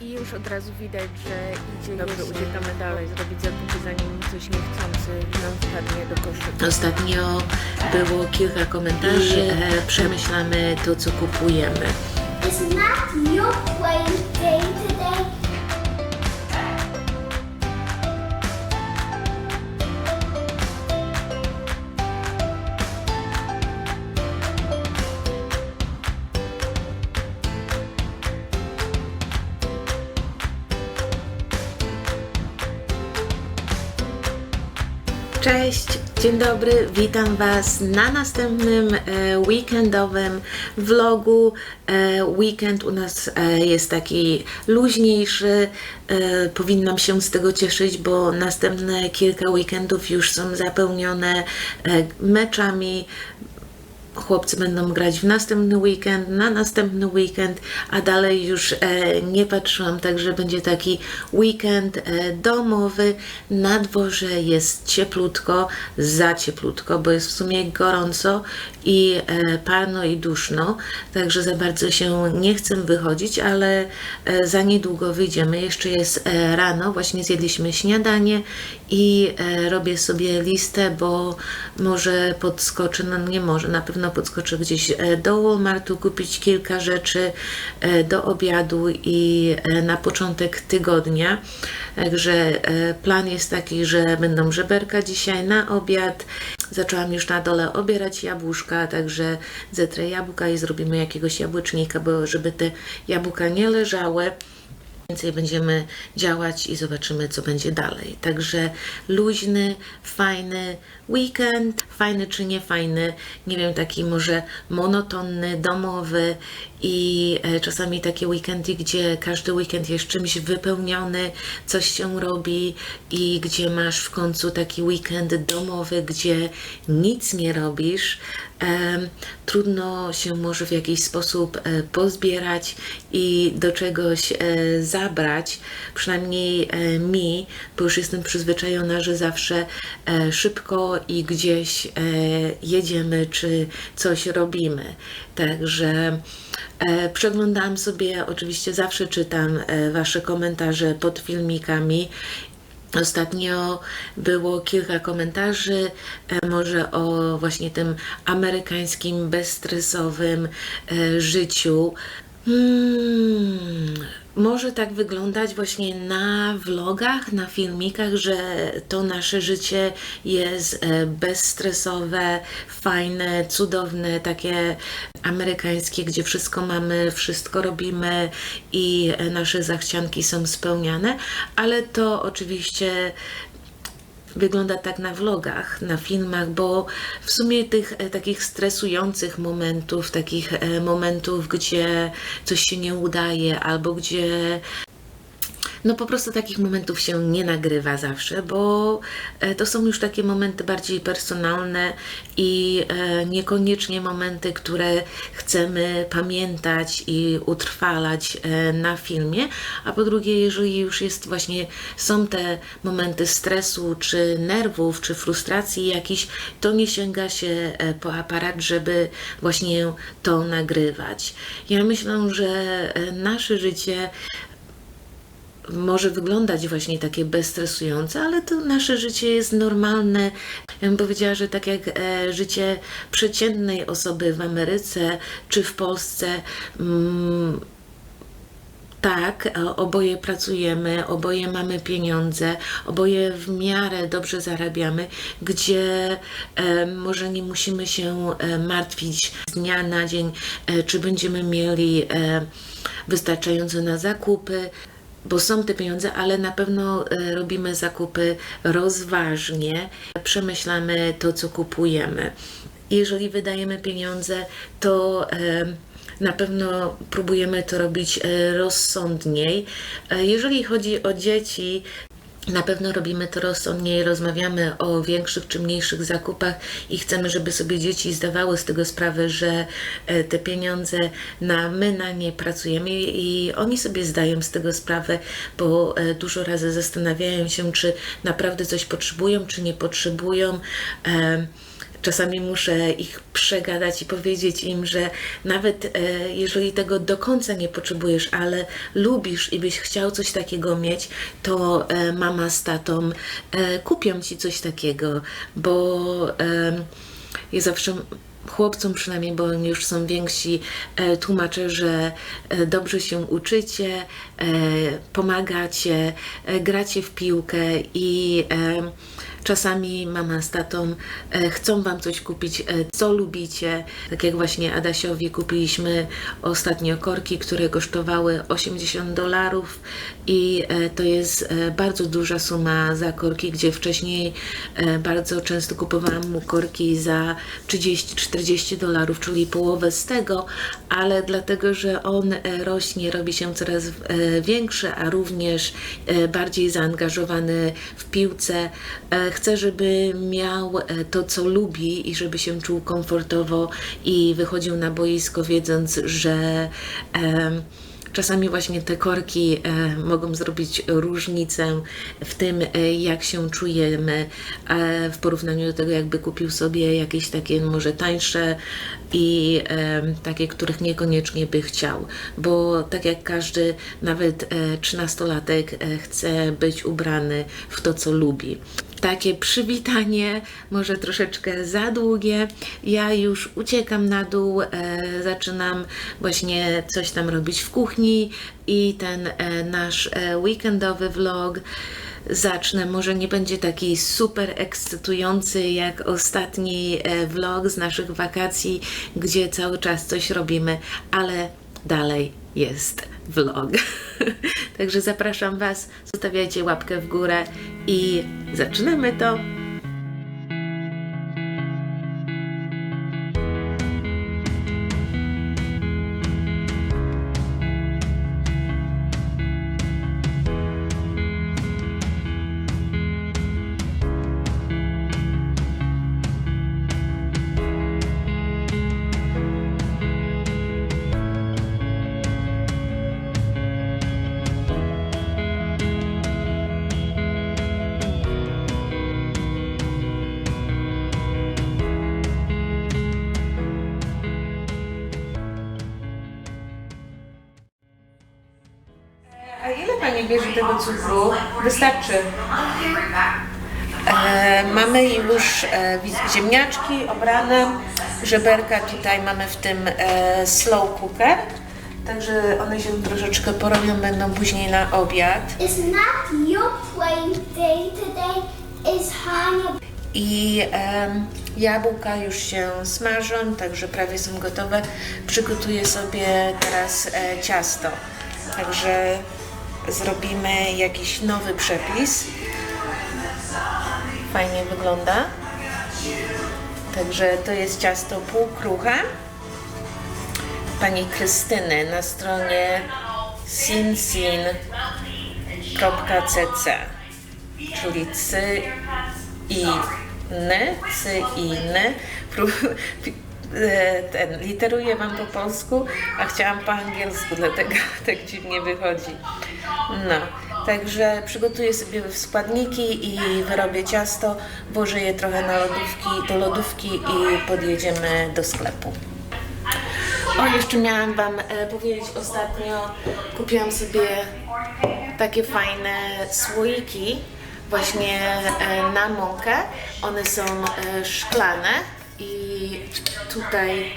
I już od razu widać, że idzie Dobrze, jesień. uciekamy dalej, zrobić zakupy, zanim coś niechcący nam wpadnie do koszyka. Ostatnio było kilka komentarzy. E, przemyślamy to, co kupujemy. It's not your playing day Cześć, dzień dobry, witam Was na następnym e, weekendowym vlogu. E, weekend u nas e, jest taki luźniejszy, powinnam się z tego cieszyć, bo następne kilka weekendów już są zapełnione meczami, chłopcy będą grać w następny weekend, na następny weekend, a dalej już e, nie patrzyłam, także będzie taki weekend e, domowy. Na dworze jest cieplutko, za cieplutko, bo jest w sumie gorąco i e, parno i duszno, także za bardzo się nie chcę wychodzić, ale e, za niedługo wyjdziemy. Jeszcze jest e, rano, właśnie zjedliśmy śniadanie i e, robię sobie listę, bo może podskoczę, no nie może, na pewno podskoczę gdzieś e, do Walmartu kupić kilka rzeczy e, do obiadu i e, na początek tygodnia. Także plan jest taki, że będą żeberka dzisiaj na obiad. Zaczęłam już na dole obierać jabłuszka, także zetrę jabłka i zrobimy jakiegoś jabłecznika, bo żeby te jabłka nie leżały. Więcej będziemy działać i zobaczymy, co będzie dalej. Także luźny, fajny weekend, fajny czy nie fajny, nie wiem, taki może monotonny, domowy i e, czasami takie weekendy, gdzie każdy weekend jest czymś wypełniony, coś się robi i gdzie masz w końcu taki weekend domowy, gdzie nic nie robisz. Trudno się może w jakiś sposób e, pozbierać i do czegoś e, zabrać, przynajmniej e, mi, bo już jestem przyzwyczajona, że zawsze szybko i gdzieś jedziemy czy coś robimy. Także przeglądałam sobie, oczywiście zawsze czytam Wasze komentarze pod filmikami Ostatnio było kilka komentarzy, e, może o właśnie tym amerykańskim, bezstresowym e, życiu. Hmm, może tak wyglądać właśnie na vlogach, na filmikach, że to nasze życie jest e, bezstresowe, fajne, cudowne, takie amerykańskie, gdzie wszystko mamy, wszystko robimy i e, nasze zachcianki są spełniane, ale to oczywiście wygląda tak na vlogach, na filmach, bo w sumie tych e, takich stresujących momentów, takich e, momentów, gdzie coś się nie udaje albo gdzie no po prostu takich momentów się nie nagrywa zawsze, bo e, to są już takie momenty bardziej personalne i e, niekoniecznie momenty, które chcemy pamiętać i utrwalać e, na filmie, a po drugie, jeżeli już jest właśnie, są te momenty stresu, czy nerwów, czy frustracji jakiś, to nie sięga się po aparat, żeby właśnie to nagrywać. Ja myślę, że nasze życie może wyglądać właśnie takie bezstresujące, ale to nasze życie jest normalne. Ja bym powiedziała, że tak jak e, życie przeciętnej osoby w Ameryce czy w Polsce. Mm, tak, e, oboje pracujemy, oboje mamy pieniądze, oboje w miarę dobrze zarabiamy, gdzie e, może nie musimy się martwić z dnia na dzień, czy będziemy mieli wystarczająco na zakupy, bo są te pieniądze, ale na pewno e, robimy zakupy rozważnie, przemyślamy to, co kupujemy. Jeżeli wydajemy pieniądze, to e, na pewno próbujemy to robić e, rozsądniej. Jeżeli chodzi o dzieci, na pewno robimy to rozsądniej, rozmawiamy o większych czy mniejszych zakupach i chcemy, żeby sobie dzieci zdawały z tego sprawę, że e, te pieniądze na my na nie pracujemy i oni sobie zdają z tego sprawę, bo e, dużo razy zastanawiają się, czy naprawdę coś potrzebują, czy nie potrzebują. E, czasami muszę ich przegadać i powiedzieć im, że nawet e, jeżeli tego do końca nie potrzebujesz, ale lubisz i byś chciał coś takiego mieć, to e, mama z tatą e, kupią ci coś takiego, bo em, ja zawsze chłopcom przynajmniej, bo oni już są więksi, e, tłumaczę, że e, dobrze się uczycie, e, pomagacie, e, gracie w piłkę i e, czasami mama z tatą e, chcą Wam coś kupić, e, co lubicie. Tak jak właśnie Adasiowi kupiliśmy ostatnio korki, które kosztowały 80 dolarów i e, to jest bardzo duża suma za korki, gdzie wcześniej bardzo często kupowałam mu korki za 30-40 dolarów, czyli połowę z tego, ale dlatego, że on rośnie, robi się coraz większy, a również bardziej zaangażowany w piłce. Chcę, żeby miał e, to, co lubi i żeby się czuł komfortowo i wychodził na boisko, wiedząc, że Czasami właśnie te korki e, mogą zrobić różnicę w tym, e, jak się czujemy w porównaniu do tego, jakby kupił sobie jakieś takie może tańsze i takie, których niekoniecznie by chciał. Bo tak jak każdy, nawet e, 13-latek e, chce być ubrany w to, co lubi takie przywitanie, może troszeczkę za długie. Ja już uciekam na dół, e, zaczynam właśnie coś tam robić w kuchni i ten e, nasz e, weekendowy vlog zacznę. Może nie będzie taki super ekscytujący jak ostatni e, vlog z naszych wakacji, gdzie cały czas coś robimy, ale dalej jest vlog. Także zapraszam Was, zostawiajcie łapkę w górę i zaczynamy to. Bierze tego cukru? Wystarczy. E, mamy już e, ziemniaczki obrane, żeberka tutaj mamy w tym e, slow cooker. Także one się troszeczkę porobią, będą później na obiad. It's not your playing day today. It's Hania. I em, jabłka już się smażą, także prawie są gotowe. Przygotuję sobie teraz e, ciasto. Także zrobimy jakiś nowy przepis. Fajnie wygląda. Także to jest ciasto półkruche. Pani Krystyny na stronie sinsin.cc czyli cy i ny, cy i ny. E, ten, literuję Wam po polsku, a chciałam po angielsku, dlatego tak dziwnie wychodzi. No, także przygotuję sobie składniki i wyrobię ciasto, włożę je trochę na lodówki, do lodówki i podjedziemy do sklepu. O, jeszcze miałam Wam e, powiedzieć ostatnio, kupiłam sobie takie fajne słoiki właśnie e, na mąkę. One są szklane tutaj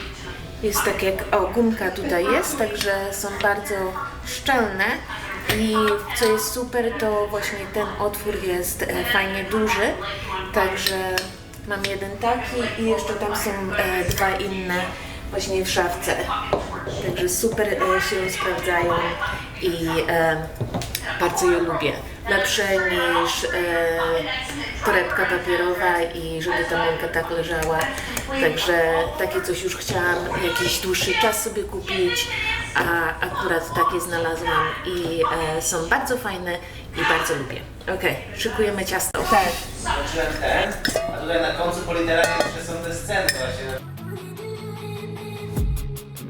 jest tak jak, o gumka tutaj jest, także są bardzo szczelne i co jest super to właśnie ten otwór jest e, fajnie duży, także mam jeden taki i jeszcze tam są e, dwa inne właśnie w szafce. Także super e, się sprawdzają i e, bardzo je lubię. Lepsze niż e, torebka papierowa i żeby ta mąka tak leżała. Także takie coś już chciałam jakiś dłuższy czas sobie kupić, a akurat takie znalazłam i e, są bardzo fajne i bardzo lubię. Okej, szykujemy ciasto. Tak. Zobaczyłem ten, a tutaj na końcu po literach jeszcze są te sceny właśnie.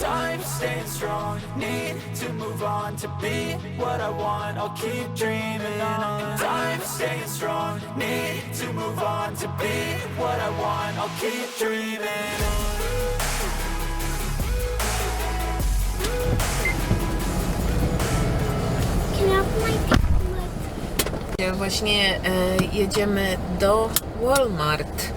Time staying strong, need to move on to be what I want. I'll keep dreaming on. Time staying strong, need to move on to be what I want. I'll keep dreaming on. Can I have my tablet? Właśnie e, jedziemy do Walmart.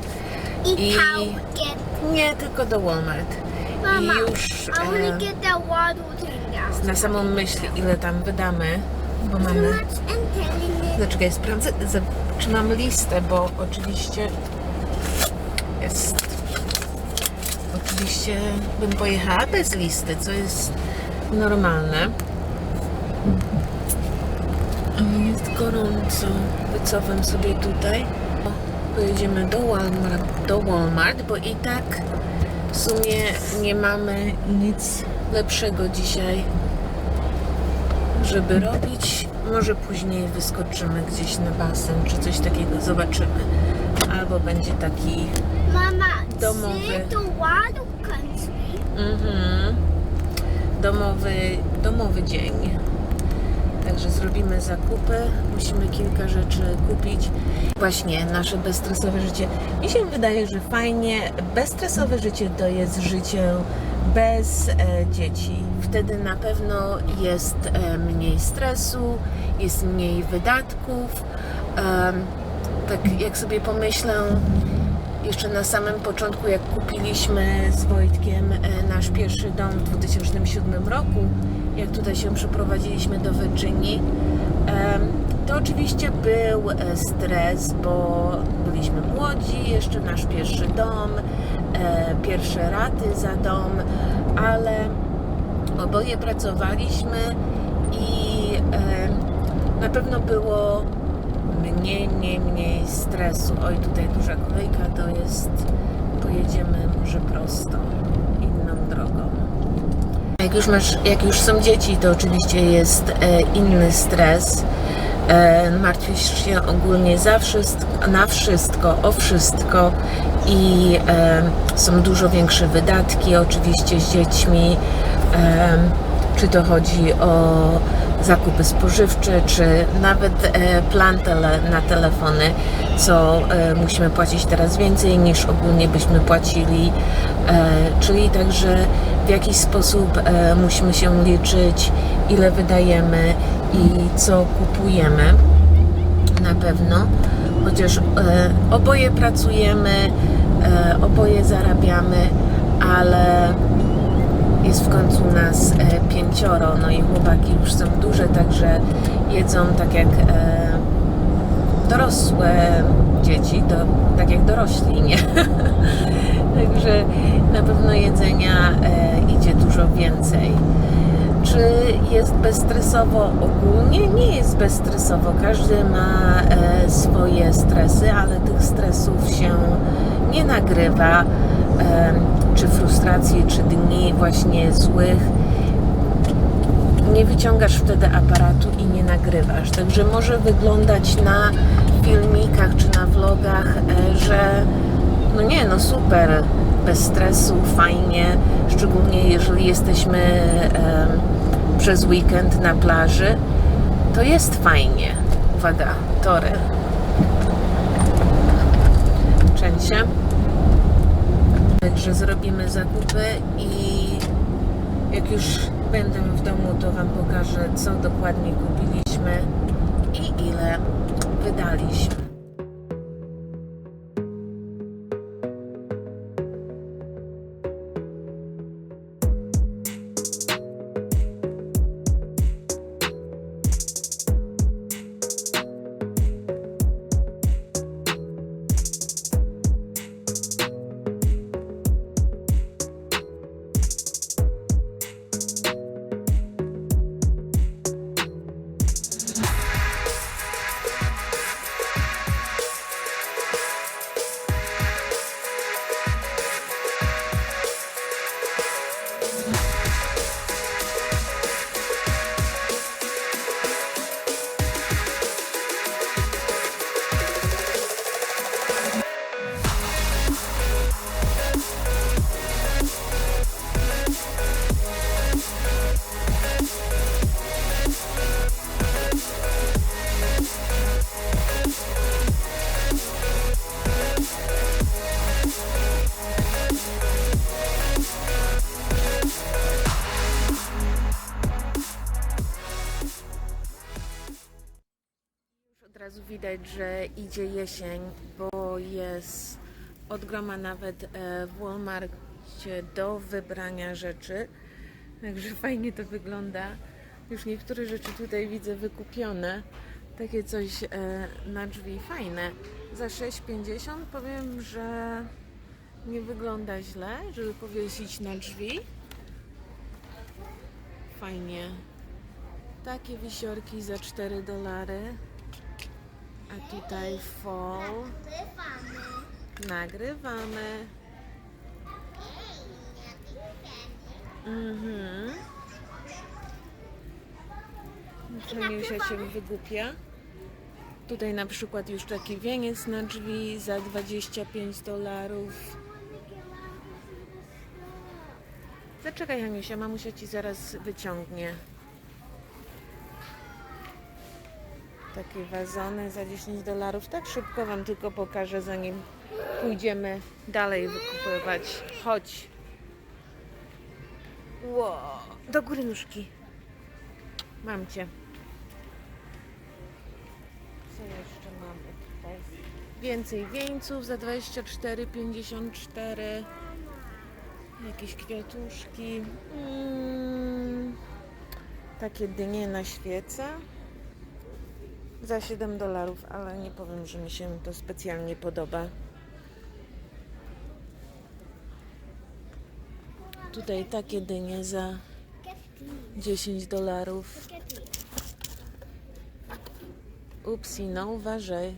I I- Target. Nie tylko do Walmart. Mama, I już I wanna e, get that waddle thing now. na samą myśl, ile tam wydamy, bo So mamy... much and telling it. Zaczekaj, sprawdzę, za- czy mam listę, bo oczywiście jest... Oczywiście bym pojechała bez listy, co jest normalne. Ale Jest gorąco. Wycofam sobie tutaj. Pojedziemy do Walmart, do Walmart, bo i tak w sumie nie mamy nic lepszego dzisiaj żeby robić. Może później wyskoczymy gdzieś na basen, czy coś takiego zobaczymy. Albo będzie taki Mama, Domowy. the waddle country. mhm, domowy, domowy dzień. Także zrobimy zakupy, musimy kilka rzeczy kupić. Właśnie nasze bezstresowe życie. Mi się wydaje, że fajnie. Bezstresowe życie to jest życie bez e, dzieci. Wtedy na pewno jest e, mniej stresu, jest mniej wydatków. Em, tak jak sobie pomyślę, jeszcze na samym początku, jak kupiliśmy z Wojtkiem e, nasz pierwszy dom w 2007 roku, jak tutaj się przeprowadziliśmy do Virginii, to oczywiście był e, stres, bo byliśmy młodzi, jeszcze nasz pierwszy dom, e, pierwsze raty za dom, ale oboje pracowaliśmy i na pewno było mniej, mniej, mniej stresu. Oj, tutaj duża kolejka to jest. Pojedziemy może prosto, inną drogą. Jak już, masz, jak już są dzieci, to oczywiście jest e, inny stres. E, martwisz się ogólnie za wszystko, na wszystko, o wszystko i e, są dużo większe wydatki oczywiście z dziećmi. E, czy to chodzi o zakupy spożywcze, czy nawet e, plan tele, na telefony, co e, musimy płacić teraz więcej niż ogólnie byśmy płacili. E, czyli także w jakiś sposób e, musimy się liczyć, ile wydajemy i co kupujemy. Na pewno, chociaż e, oboje pracujemy, e, oboje zarabiamy, ale jest w końcu nas e, pięcioro, no i chłopaki już są duże, także jedzą tak jak e, dorosłe dzieci, to tak jak dorośli, nie? także na pewno jedzenia e, idzie dużo więcej. Czy jest bezstresowo? Ogólnie nie jest bezstresowo. Każdy ma e, swoje stresy, ale tych stresów się nie nagrywa. E, czy frustracji, czy dni właśnie złych. Nie wyciągasz wtedy aparatu i nie nagrywasz. Także może wyglądać na filmikach czy na vlogach, e, że No nie, no super, bez stresu, fajnie, szczególnie jeżeli jesteśmy em, przez weekend na plaży, to jest fajnie. Uwaga, tory. Częście. Także zrobimy zakupy i jak już będę w domu, to Wam pokażę, co dokładnie kupiliśmy i ile wydaliśmy. Że idzie jesień, bo jest od groma nawet e, w Walmartie do wybrania rzeczy. Także fajnie to wygląda. Już niektóre rzeczy tutaj widzę wykupione. Takie coś e, na drzwi fajne. Za 6,50 powiem, że nie wygląda źle, żeby powiesić na drzwi. Fajnie. Takie wisiorki za 4 dolary. A tutaj fall. Nagrywamy. Mhm. Przemiusia się wygłupia. Tutaj na przykład już taki wieniec na drzwi za 25 dolarów. Zaczekaj Janusia, mamusia ci zaraz wyciągnie. Takie wazony za 10 dolarów. Tak szybko Wam tylko pokażę, zanim pójdziemy dalej wykupywać. Chodź. Ło, do góry nóżki. Mam Cię. Co jeszcze mamy tutaj? Więcej wieńców za 24,54. Jakieś kwiatuszki. Mm, takie dynie na świece za 7 dolarów, ale nie powiem, że mi się to specjalnie podoba. Tutaj takie dynie za 10 dolarów. Upsi, no uważaj.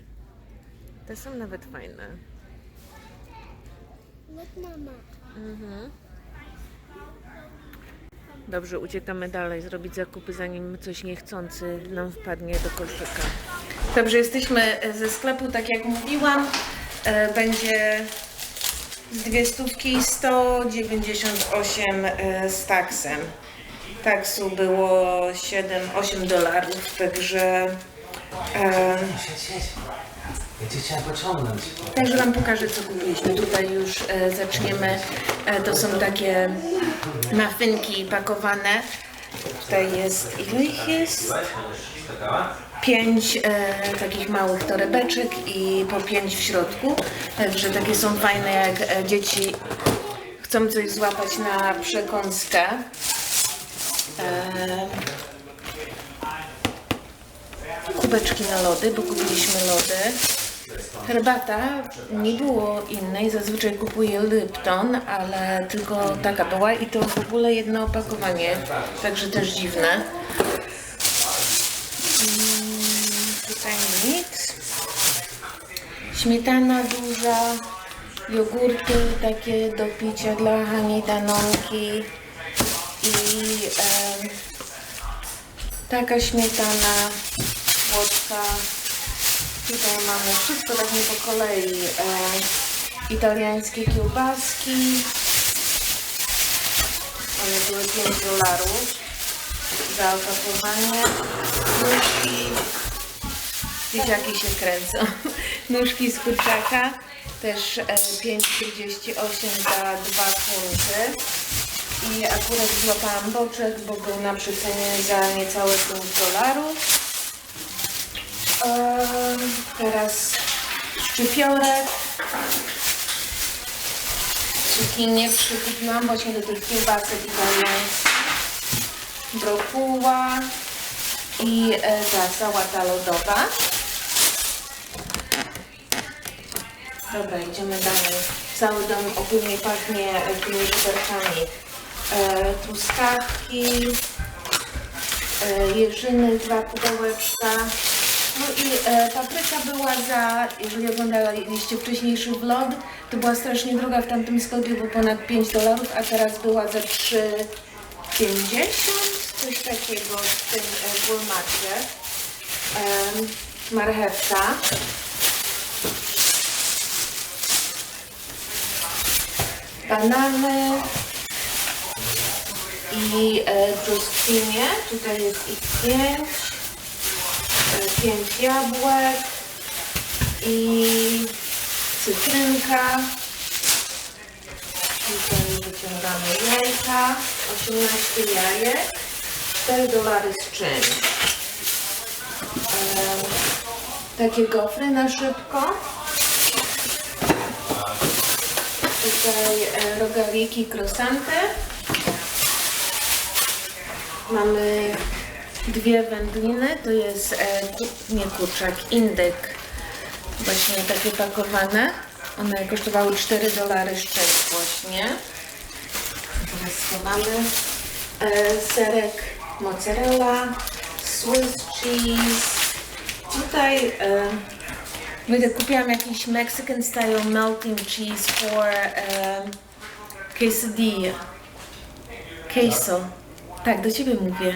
Te są nawet fajne. Mama. Mhm. Dobrze, uciekamy dalej, zrobić zakupy, zanim coś niechcący nam wpadnie do koszyka. Dobrze, jesteśmy ze sklepu, tak jak mówiłam. E, Będzie z dwie stówki 198 e, z taksem. Taksu było 7-8 dolarów, także, e, cię chciałem pociągnąć. także Wam pokażę co kupiliśmy. Tutaj już e, zaczniemy. E, to są takie mafynki pakowane. Tutaj jest, ile ich jest? Pięć e, takich małych torebeczek i po pięć w środku. Także takie są fajne, jak e, dzieci chcą coś złapać na przekąskę. E, kubeczki na lody, bo kupiliśmy lody. Herbata nie było innej, zazwyczaj kupuję Lipton, ale tylko taka była i to w ogóle jedno opakowanie, także też dziwne. Tutaj nic. Śmietana duża, jogurty takie do picia dla Hani Danonki i em, taka śmietana słodka. Tutaj mamy wszystko tak nie po kolei. E, italiańskie kiełbaski. One były 5 dolarów za opakowanie. Nóżki. Dzieciaki się kręcą. Nóżki z kurczaka. Też e, 5,48 za 2 funty. I akurat złapałam boczek, bo był na przecenie za niecałe 5 dolarów. Ehm, teraz szczypiorek. Cukinie przykupiłam właśnie do tych kiełbasek italiańskich. Brokuła i e, ta sałata lodowa. Dobra, idziemy dalej. Cały dom ogólnie pachnie e, tymi żuberkami. E, truskawki, e, jeżyny, dwa pudełeczka. No i e, papryka była za, jeżeli oglądaliście wcześniejszy vlog, to była strasznie droga w tamtym sklepie, bo ponad 5 dolarów, a teraz była za 3,50, coś takiego w tym e, gulmacie. E, marchewka. Banany i e, tutaj jest ich 5 pięć jabłek i cytrynka. Tutaj wyciągamy jajka. 18 jajek. 4 dolary z czymś. E, takie gofry na szybko. Tutaj e, rogaliki, krosanty. Mamy dwie wędliny, to jest e, nie kurczak, indyk. Właśnie takie pakowane. One kosztowały 4 dolary z czymś właśnie. Teraz schowamy e, serek mozzarella, Swiss cheese. Tutaj e, Będę kupiłam jakiś Mexican style melting cheese for um, quesadilla. Queso. Tak, do ciebie mówię.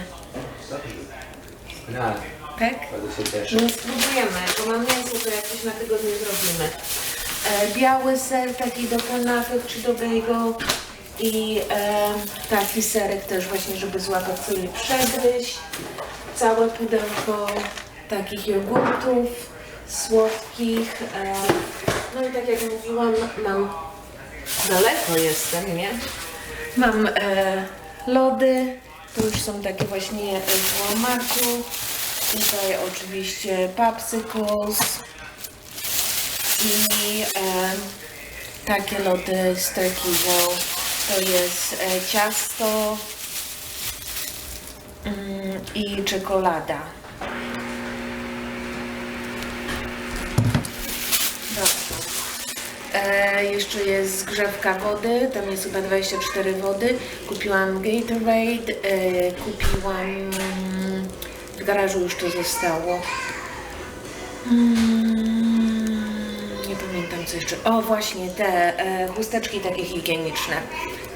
No, Tak? bardzo się cieszę. No spróbujemy, bo mam mięso, to jakoś na tygodniu zrobimy. E, biały ser taki do kanapek czy do bagel i e, taki serek też właśnie, żeby złapać sobie przegryźć. Całe pudełko takich jogurtów słodkich. E, no i tak jak mówiłam, mam daleko jestem, nie? Mam e, lody, to już są takie właśnie e, z Walmartu. Tutaj oczywiście popsicles i e, takie lody z Turkiego. To jest e, ciasto mm, i czekolada. E, jeszcze jest zgrzewka wody, tam jest chyba 24 wody. Kupiłam Gatorade, e, kupiłam... W garażu już to zostało. Mm, nie pamiętam co jeszcze. O właśnie, te e, chusteczki takie higieniczne.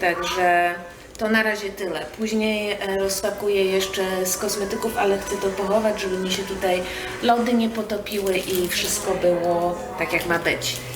Także to na razie tyle. Później e, rozpakuję jeszcze z kosmetyków, ale chcę to pochować, żeby mi się tutaj lody nie potopiły i wszystko było tak jak ma być.